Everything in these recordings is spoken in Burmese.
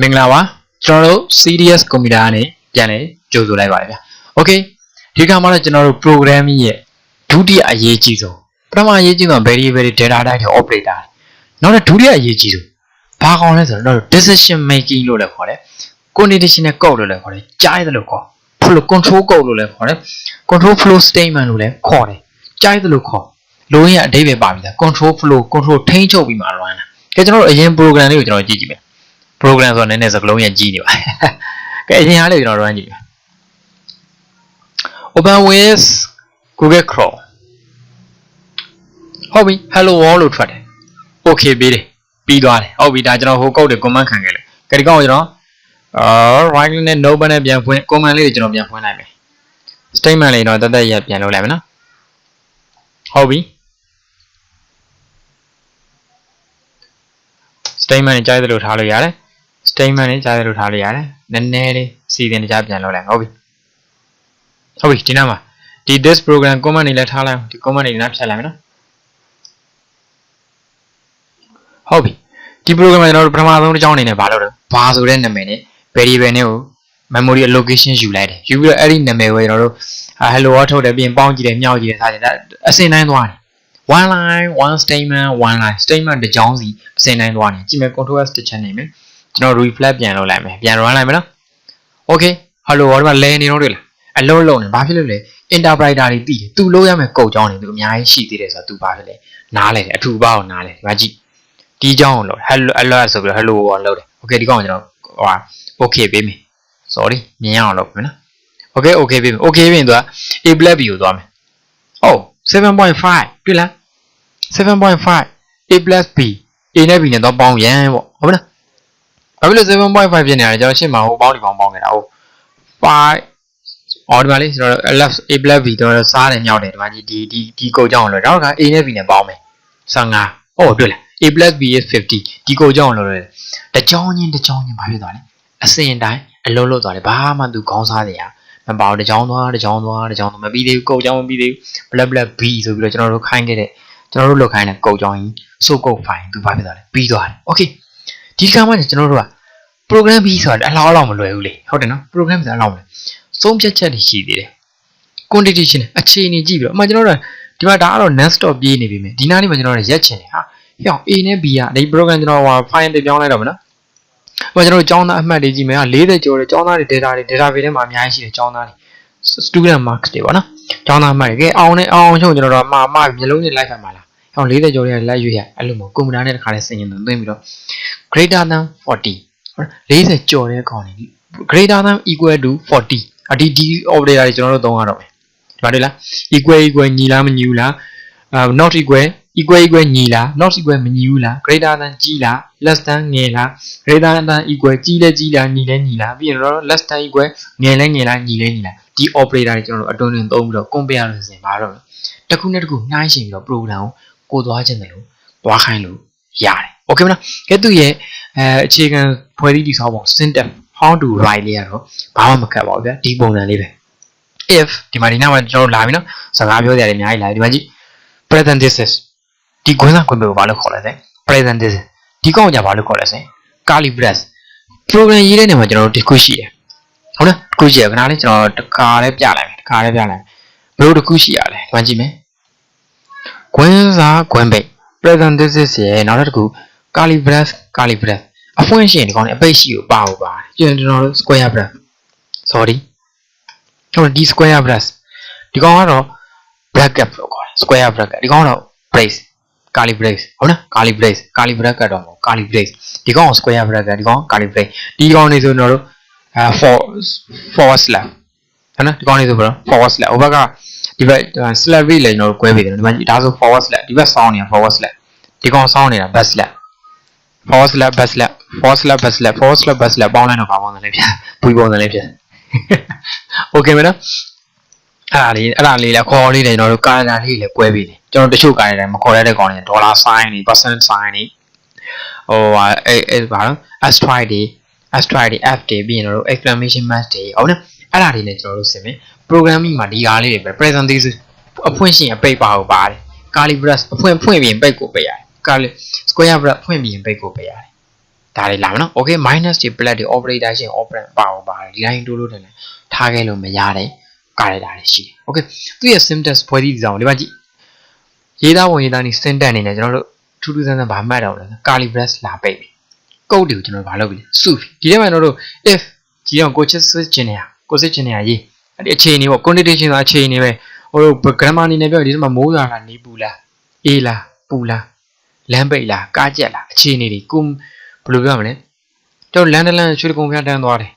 မင်္ဂလာပါကျွန်တော်တို့ CDS computer ကနေပြန်လဲကြိုဆိုလိုက်ပါတယ်ဗျာ Okay ဒီကမှာတော့ကျွန်တော်တို့ programming ရဲ့ဒုတိယအရေးကြီးဆုံးပထမအရေးကြီးဆုံး variable data type တွေ operator နောက်တော့ဒုတိယအရေးကြီးဆုံးဘာကောင်းလဲဆိုတော့ decision making လို့လည်းခေါ်တယ် conditional code လို့လည်းခေါ်တယ်ကြားရတယ်လို့ခေါ် flow control code လို့လည်းခေါ်တယ် control flow statement လို့လည်းခေါ်တယ်ကြားရတယ်လို့ခေါ်လိုရင်းအဓိပ္ပာယ်ပါပြီလား control flow control ထိန်းချုပ်ပြီးမှ run တာကဲကျွန်တော်တို့အရင် program လေးကိုကျွန်တော်ကြည့်ကြည့်မယ် program ဆိုတော့နည်းနည်းစကလုံးရကြီးနေပါကဲအရင်အားလေးကျွန်တော် run ကြည့်မယ် open with google chrome ဟုတ်ပြီ hello world လို့ထွက်တယ် okay ပြီးတယ်ပြီးသွားတယ်ဟုတ်ပြီဒါကျွန်တော်ဟို code တွေ comment ခံခဲ့လို့ကဲဒီကောင်ကိုကျွန်တော်အာ right click နဲ့ notepad နဲ့ပြန်ဖွင့် comment လေးတွေကျွန်တော်ပြန်ဖွင့်လိုက်မယ် statement လေးတော့တက်တက်ရက်ပြန်လုပ်လိုက်မယ်နော်ဟုတ်ပြီ statement တွေကြားသလိုထားလို့ရတယ် statement တွေကြားသလိုထားလို့ရတယ်နည်းနည်းလေးစီစဉ်ကြပြန်လုပ်လိုက်ဟုတ်ပြီဟုတ်ပြီဒီနားမှာဒီ this program comment တွေလည်းထားလိုက်အောင်ဒီ comment တွေနားဖြတ်လိုက်မယ်နော်ဟုတ်ပြီဒီ program မှာကျွန်တော်တို့ပထမဆုံးတစ်ကြောင်းအနေနဲ့ဘာလုပ်လဲဘာဆိုတဲ့နာမည်နဲ့ variable နဲ့ကို memory allocation ယူလိုက်တယ်ယူပြီးတော့အဲ့ဒီနာမည်ကိုကျွန်တော်တို့ hello world ထုတ်တယ်ပြီးရင်ပေါင်းကြည့်တယ်မြောက်ကြည့်တယ်စသဖြင့်ဒါအစင်တိုင်းသွားတယ် one line one statement one line statement တစ်ကြောင်းစီအစင်တိုင်းသွားနေကြည့်မယ် control s တစ်ချက်နေမယ် ကျွန်တော် reflect ပြန်လုပ်လိုက်မယ်ပြန် run လိုက်မယ်နော် okay hello world မှာလဲနေတော့တွေ့လားအလုံးလုံးနေဘာဖြစ်လို့လဲ interpreter တွေတည်တယ်သူလို့ရမယ်ကုတ်ကြောင်းနေသူအများကြီးရှိသေးတယ်ဆိုတော့သူဘာဖြစ်လဲနားလဲတယ်အထူပါကိုနားလဲဒီမှာကြည့်ဒီကြောင်းကိုလို့ hello alert ဆိုပြီးတော့ hello world လုပ်တယ် okay ဒီကောင်ကျွန်တော်ဟိုဟာ okay ပေးမယ် sorry မြင်ရအောင်လုပ်မယ်နော် okay okay ပေးမယ် okay ပြီးရင်သူက a black b ကိုသွားမယ်ဟုတ်7.5တွေ့လား7.5 a plus b a နဲ့ b နဲ့တော့ပေါင်းရန်ပေါ့ဟုတ်မလား ဘာဖြစ်လို့7.5ဖြစ်နေရလဲကျွန်တော်ရှင်းမှာဟိုပေါင်းဒီပေါင်းပေါင်းနေတာဟုတ်5အော်ဒီမှာလေးကျွန်တော် left a plus b တော့စားတယ်မြောက်တယ်ဒီမှာဒီဒီဒီဒီကုတ်ကြောင်းလို့တော့က a နဲ့ b နဲ့ပေါင်းမယ်15ဟုတ်တွေ့လား a plus b is 50ဒီကုတ်ကြောင်းလို့လို့တကြောင်းချင်းတကြောင်းချင်းဘာဖြစ်သွားလဲအစင်တိုင်းအလုံးလုံးသွားတယ်ဘာမှသူခေါင်းစားနေရမပေါတကြောင်းသွားတကြောင်းသွားတကြောင်းသွားမပြီးသေးဘူးကုတ်ကြောင်းမပြီးသေးဘူး black black b ဆိုပြီးတော့ကျွန်တော်တို့ခိုင်းခဲ့တဲ့ကျွန်တော်တို့လောက်ခိုင်းတဲ့ကုတ်ကြောင်းကြီးစုပ်ကုတ်ဖိုင်သူဘာဖြစ်သွားလဲပြီးသွားတယ်။ Okay ဒီကမှကျွန်တော်တို့က program ပြီးဆိုတာအလောက်လောက်မလွယ်ဘူးလေဟုတ်တယ်နော် program ဆိုတာအလောက်မလွယ်ဆုံးဖြတ်ချက်တွေရှိသေးတယ် quantity ရှင်းတယ်အခြေအနေကြည့်ပြီးတော့အမှကျွန်တော်တို့ဒီမှာဒါကတော့ non stop ပြေးနေပြီမယ်ဒီနားလေးမှာကျွန်တော်တို့ရက်ချင်တယ်ဟာဟော A နဲ့ B ကဒီ program ကျွန်တော်ဟို file တွေပြောင်းလိုက်တော့မနော်ဟိုကျွန်တော်တို့ကျောင်းသားအမှတ်တွေကြည့်မယ်ဟာ40ကျော်တယ်ကျောင်းသားတွေ data တွေ database ထဲမှာအများကြီးရှိတယ်ကျောင်းသားတွေ student marks တွေပေါ့နော်ကျောင်းသားမှတ်တွေကဲအောင်နဲ့အောင်ချုံကျွန်တော်တို့မှာမှာမျိုးလုံးနဲ့ live ဖတ်မှာလား ဟော40ကျော်တွေကလိုက်ရွေးရအဲ့လိုမျိုးကွန်ပျူတာနဲ့တခါလဲဆင်ရင်သွင်းပြီးတော့ greater than 40ဟုတ်40ကျော်တဲ့ကောင်တွေ greater than equal to 40အဒီဒီ operator တွေကျွန်တော်တို့သုံးရတော့မယ်ဒီမှာတွေ့လား equal equal ညီလားမညီဘူးလားအာ not equal equal equal ညီလား not equal မညီဘူးလား greater than ကြီးလား less than ငယ်လား greater than equal ကြီးလဲကြီးလားညီလဲညီလားပြီးရင်တော့ less than equal ငယ်လဲငယ်လားညီလဲညီလားဒီ operator တွေကျွန်တော်တို့အတွင်းတွင်သုံးပြီးတော့ compare လို့ဆိုရင်ဘာတော့လဲတစ်ခုနဲ့တစ်ခုနှိုင်းယှဉ်ပြီးတော့ program ကို ကိုသွားခြင်းတယ်လို့သွားခိုင်းလို့ရတယ်။ Okay မလား။ကဲသူရဲ့အဲအခြေခံဖွဲ့စည်းတည်ဆောက်ပုံ syntax how to write လေးကတော့ဘာမှမခက်ပါဘူးဗျာဒီပုံစံလေးပဲ if ဒီမှာဒီနောက်မှာကျွန်တော်တို့လာပြီနော်စကားပြောကြရတယ်အများကြီးလာဒီမှာကြည့် present this is ဒီခွန်းစားခွန်းကိုဘာလို့ခေါ်လဲဆို present this is ဒီကောင်ကဘာလို့ခေါ်လဲဆို curly brace program ရေးတဲ့နေရာမှာကျွန်တော်တို့တစ်ခုရှိတယ်ဟုတ်လားတစ်ခုရှိရခဏလေးကျွန်တော်တခါလေးပြလိုက်မယ်တခါလေးပြလိုက်မယ်ဘယ်လိုတစ်ခုရှိရလဲဒီမှာကြည့်မယ် ခွန်းစားခွန်းပိတ် present this is ရဲ့နောက်တစ်ခု curly brace curly brace အဖွင့်ရှင်ဒီကောင်နဲ့အပိတ်ရှိကိုပါဖို့ပါတယ်ကျွန်တော်တို့ square brace sorry ကျွန်တော်ဒီ square brace ဒီကောင်ကတော့ bracket လို့ခေါ်တယ် square bracket ဒီကောင်ကတော့ brace curly brace ဟုတ်နော် curly brace curly bracket တော့မဟုတ် curly brace ဒီကောင်က square bracket ဒီကောင် curly brace ဒီကောင်နေဆိုကျွန်တော်တို့အဲ for forward slash ဟုတ်နော်ဒီကောင်နေဆိုဘယ်လို forward slash ဟိုဘက်က ဒီဘက် slash လေးလည်းကျွန်တော်တို့꿰ပေးတယ်ဒီမှာဒါဆို forward slash ဒီဘက် sound နေတာ forward slash ဒီကောင် sound နေတာ back slash forward slash back slash forward slash back slash forward slash back slash ပေါင်းလိုက်တော့ဘာပုံစံလေးဖြစ်ဘူးပုံစံလေးဖြစ် okay မနော်အဲ့ဒါလေးအဲ့ဒါလေးလည်းခေါ်လေးတယ်ကျွန်တော်တို့ကာတာလေးလည်း꿰ပေးတယ်ကျွန်တော်တချို့ကာရတယ်မခေါ်ရတဲ့ကောင်တွေဒေါ်လာ sign တွေ percent sign တွေဟိုဟာအဲအဲဘာလို့ asteroid တွေ asteroid တွေ f တွေပြီးရင်တို့ exclamation mark တွေဟုတ်နော်အဲ့ဒါတွေလည်းကျွန်တော်တို့ဆင်မယ် programming မှာဒီကားလေးတွေပဲ presentation အဖွင့်ရှင်အပိတ်ပါဟုတ်ပါတယ် curly brace အဖွင့်ဖွင့်ပြီးရင်ပိတ်ကိုပိတ်ရတယ် curly square brace ဖွင့်ပြီးရင်ပိတ်ကိုပိတ်ရတယ်ဒါတွေလာမယ်နော် okay minus တွေ plus တွေ operator ရှင် operand ပါအောင်ပါတယ်ဒီတိုင်းတိုးလို့တယ်လေထားခဲ့လို့မရတဲ့ character တွေရှိတယ် okay သူ့ရဲ့ syntax ဖွဲ့စည်းဒီဆောင်ဒီမှာကြည့်ရေးသားဝင်ရေးသားနေ syntax အနေနဲ့ကျွန်တော်တို့ထူးထူးဆန်းဆန်းဗာမှတ်တော့လဲ curly brace လာပိတ်ပြီ code တွေကိုကျွန်တော်ဗာလုပ်ပြီစုပြီဒီထဲမှာကျွန်တော်တို့ if ကြီးအောင်ကိုချစ်စစ်ချင်နေရကိုစစ်ချင်နေရရေး အဲ့ဒီအခြေအနေပေါ့ condition ဆိုအခြေအနေပဲဟို grammar အနေနဲ့ပြောဒီထဲမှာမိုးရွာလားနေပူလားအေးလားပူလားလမ်းပိတ်လားကားကြက်လားအခြေအနေတွေကိုဘယ်လိုပြောရမလဲကျွန်တော်လမ်းတလမ်းရွှေတကုံဖျားတန်းသွားတယ်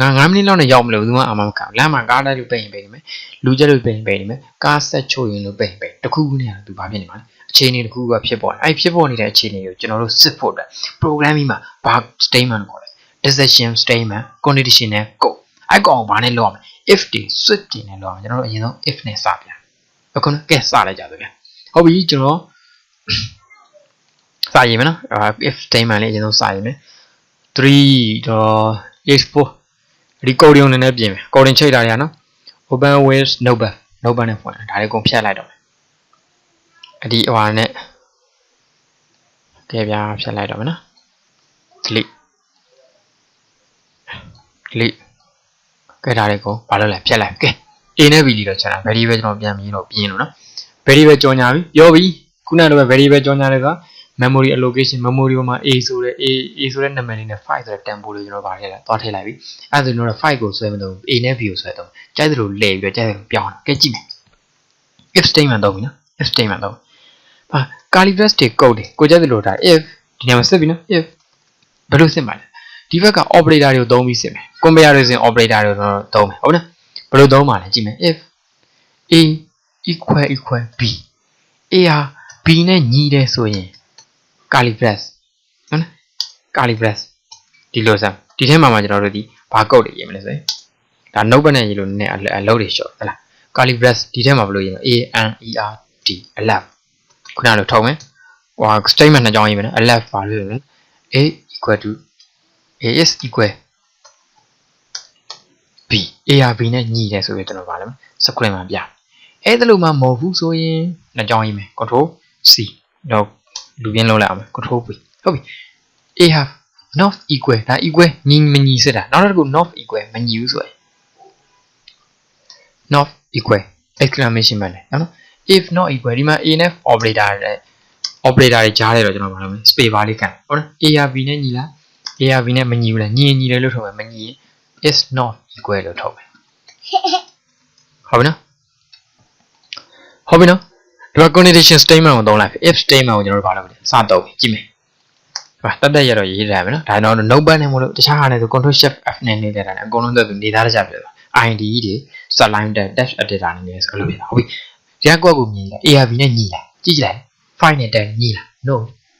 ငါ9မိနစ်လောက်နဲ့ရောက်မလို့ဘူးသူကအာမမကလမ်းမှာကားတိုက်လို့ပိတ်ရင်ပိတ်နေမယ်လူကြက်လို့ပိတ်ရင်ပိတ်နေမယ်ကားဆက်ချို့ရင်လို့ပိတ်ရင်ပိတ်တခုခုနဲ့သူဘာဖြစ်နေမှာလဲအခြေအနေတခုခုကဖြစ်ပေါ်တယ်အဲ့ဖြစ်ပေါ်နေတဲ့အခြေအနေကိုကျွန်တော်တို့စစ်ဖို့အတွက် programming မှာဘာ statement ခေါ်လဲ decision statement conditional code အဲ့ကောင်ဘာနဲ့လုပ်ရမလဲ if တွေ switch တွေနဲ့လုပ်ရမယ်ကျွန်တော်တို့အရင်ဆုံး if နဲ့စပြန်အခုနော်ကဲစလိုက်ကြဆိုဗျာဟုတ်ပြီကျွန်တော်စရေးမယ်နော် if statement လေးအရင်ဆုံးစရေးမယ်3 h4 ဒီ coding နည်းနည်းပြင်မယ် coding ချိန်ထားရနော် open with notepad notepad နဲ့ဖွင့်ဒါလေးကုန်ဖြတ်လိုက်တော့မယ်အဒီဟိုဟာနဲ့ကဲဗျာဖြတ်လိုက်တော့မယ်နော် delete delete ကဲဒါလေးကိုဘာလို့လဲဖြတ်လိုက်ကဲ A နဲ့ B လေးတော့ချတာ variable ကျွန်တော်ပြန်ပြီးတော့ပြင်းလို့နော် variable ကြော်ညာပြီပြောပြီခုနကတော့ variable ကြော်ညာတွေက memory allocation memory ပေါ်မှာ A ဆိုတဲ့ A A ဆိုတဲ့နာမည်လေးနဲ့ file ဆိုတဲ့ tempo လေးကျွန်တော်ဗာထည့်လိုက်သွားထည့်လိုက်ပြီအဲဒါဆိုတော့ file ကိုဆွဲမလို့ A နဲ့ B ကိုဆွဲတော့ကြိုက်သလိုလဲပြီးတော့ကြိုက်သလိုပြောင်းတာကဲကြည့်မယ် if statement တော့ပြီနော် if statement တော့ဟာ curly brace တွေ code တွေကိုကြိုက်သလိုဒါ if ဒီနေရာမှာစစ်ပြီနော် if ဘယ်လိုစစ်မှာလဲ ဒီဘက်က operator တွေကိုသုံးပြီးစစ်မယ် comparison operator တွေကိုတော့သုံးမယ်ဟုတ်နော်ဘယ်လိုသုံးမှာလဲကြည့်မယ် if a equal equal b a ဟာ b နဲ့ညီတယ်ဆိုရင် curly brace ဟုတ်နော် curly brace ဒီလိုစမ်းဒီထဲမှာမှကျွန်တော်တို့ဒီဘာကုတ်တွေရေးမလဲဆိုရင်ဒါ note နဲ့ရေးလို့နည်းနည်းအလုပ်တွေရှော့ဟုတ်လား curly brace ဒီထဲမှာဘယ်လိုရေးမလဲ a n e r t alert ခုနလိုထုံးမယ်ဟို statement နှစ်ကြောင်းရေးမယ်နော် alert ဘာလို့လဲ a equal to a is equal b a ရ b နဲ့ညီတယ်ဆိုပြီးကျွန်တော်ဗာလဲ screen မှာပြအဲ့ဒါလို့မှမဟုတ်ဘူးဆိုရင်နှစ်ကြောင်းရေးမယ် control c တော့လူပြင်းလုံးလိုက်အောင် control v ဟုတ်ပြီ a have not equal ဒါ equal ညီမညီစစ်တာနောက်တစ်ခု not equal မညီဘူးဆိုရင် not equal exclamation mark နဲ့နော် if not equal ဒီမှာ a နဲ့ operator တွေ operator တွေကြားတယ်တော့ကျွန်တော်ဗာလို့ space bar လေးကန်ဟုတ်လား a ရ b နဲ့ညီလား a ရ b နဲ့မညီဘူးလားညီရင်ညီတယ်လို့ထုတ်မယ်မညီရင် is not equal လို့ထုတ်မယ်ဟုတ်ပြီနော်ဟုတ်ပြီနော်ဒီမှာ condition statement ကိုသုံးလိုက်ပြီ if statement ကိုကျွန်တော်တို့ဗာလို့စတော့ကြည့်မယ်ဟာတက်တက်ရတော့ရေးထားမယ်နော်ဒါတော့ notepad နဲ့မလို့တခြားဟာနဲ့ဆို control shift f နဲ့နေတဲ့တာနဲ့အကုန်လုံးသက်သူနေသားတခြားပြတယ် id တွေ subline dash editor နဲ့လည်းဆိုလို့ပြတာဟုတ်ပြီဒီကကွက်ကိုမြည်လိုက် arv နဲ့ညီလိုက်ကြည့်ကြည့်လိုက် file နဲ့တက်ညီလား no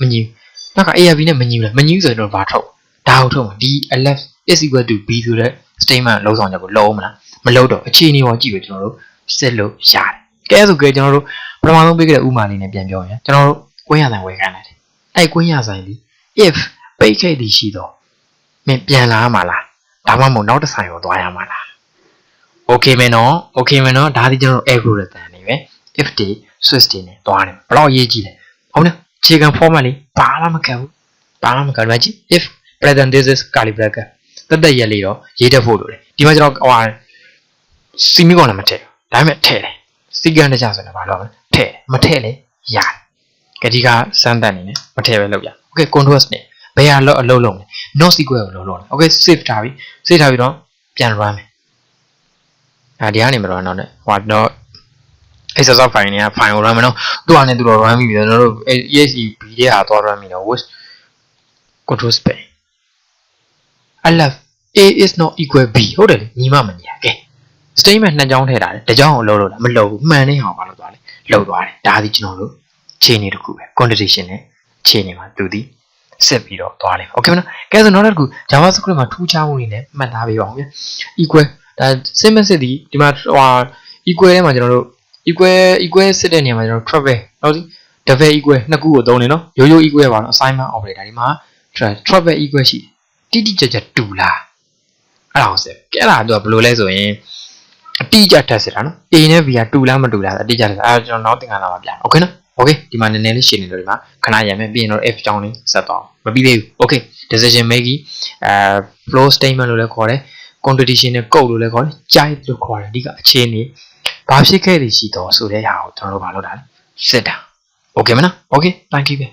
မညီဘူးနောက်က arv နဲ့မညီဘူးလားမညီဘူးဆိုရင်တော့ဘာထုတ် ဒါကိုထုတ်မှာဒီ left is equal to b ဆိုတဲ့ statement လုံးဆောင်ချက်ကိုလုံးမလားမလုံးတော့အခြေအနေပေါ်ကြည့်ပြီးကျွန်တော်တို့စစ်လို့ရတယ်ကဲဆိုကြကျွန်တော်တို့ပထမဆုံးပေးခဲ့တဲ့ဥမာလေးနဲ့ပြန်ပြောရင်ကျွန်တော်တို့ကွင်းရဆိုင်ဝယ်ခိုင်းလိုက်တယ်အဲ့ကွင်းရဆိုင်ဒီ if ပိတ်ခဲ့သည်ရှိတော့မင်းပြန်လာမှာလားဒါမှမဟုတ်နောက်တစ်ဆိုင်ကိုသွားရမှာလား okay မယ်နော် okay မယ်နော်ဒါဒီကျွန်တော် algorithm နေပဲ if တွေ switch တွေနဲ့သွားတယ်ဘယ်တော့ရေးကြည့်လဲဟုတ်နော်ခြေခံ format လေးဘာမှမကတ်ဘူးဘာမှမကတ်ဘူးကြည့် if present this is curly bracket တက်တက်ရက်လေးတော့ရေးတတ်ဖို့လိုတယ်ဒီမှာကျွန်တော်ဟိုဟာစီမီကောင်လည်းမထည့်ဒါပေမဲ့ထည့်တယ်စီကန်တကြဆိုတော့ဘာလို့လဲထည့်မထည့်လေရတယ်ကတိကစမ်းတက်နေနဲ့မထည့်ပဲလုပ်ရ okay control နဲ့ဘယ်ဟာလောက်အလုပ်လုပ်လဲ not sequence ကိုလုပ်လုပ်လဲ okay save ထားပြီ save ထားပြီးတော့ပြန် run မယ်အဲဒီကနေမတော့တော့နဲ့ဟိုတော့ exercise file เนี่ย file ကို run မယ်နော်သူ့အနေနဲ့သူတော့ run ပြီကျွန်တော်တို့ exe b ရဲ့ဟာတော့ run ပြီနော် with control space alert a is not equal b ဟုတ်တယ်လေညီမမညီရကဲ statement နှစ်ကြောင်းထည့်ထားတယ်တစ်ကြောင်းကိုလုံးလို့လားမလုံးဘူးမှန်နေအောင်ပါလို့သွားလေလုံးသွားတယ်ဒါသည်ကျွန်တော်တို့ခြေနေတစ်ခုပဲ condition နဲ့ခြေနေမှာသူသည်ဆက်ပြီးတော့သွားလိမ့်မယ် okay မနော်ကဲဆိုနောက်တစ်ခု javascript မှာထူးခြားမှုတွေနဲ့မှတ်သားပေးပါအောင်ဗျ equal ဒါ simple စစ်သည်ဒီမှာဟို equal ထဲမှာကျွန်တော်တို့ equal equal စစ်တဲ့နေရာမှာကျွန်တော် travel ဟုတ်စီ double equal နှစ်ခုကိုသုံးနေနော်ရိုးရိုး equal ပါတော့ assignment operator ဒီမှာ travel equal ရှိတယ် တိတိကျကျတူလားအဲ့ဒါအောင်ဆက်အဲ့ဒါတော့ဘယ်လိုလဲဆိုရင်အတိအကျထပ်စစ်တာနော် A နဲ့ B ကတူလားမတူလားအတိအကျထပ်အဲ့ဒါကျွန်တော်နောက်သင်ခါလာပါဗျာ Okay နော် Okay ဒီမှာနည်းနည်းလေးရှင်းနေလို့ဒီမှာခဏရမယ်ပြီးရင်တော့ F ကြောင်းလေးဆက်သွားအောင်မပြီးသေးဘူး Okay decision making အဲ flow statement လို့လည်းခေါ်တယ် competition နဲ့ code လို့လည်းခေါ်တယ် guide လို့ခေါ်တယ်အဓိကအခြေအနေဘာဖြစ်ခဲ့ရရှိတော့ဆိုတဲ့ဟာကိုကျွန်တော်တို့ဘာလုပ်တာလဲစစ်တာ Okay မလား Okay thank you ပဲ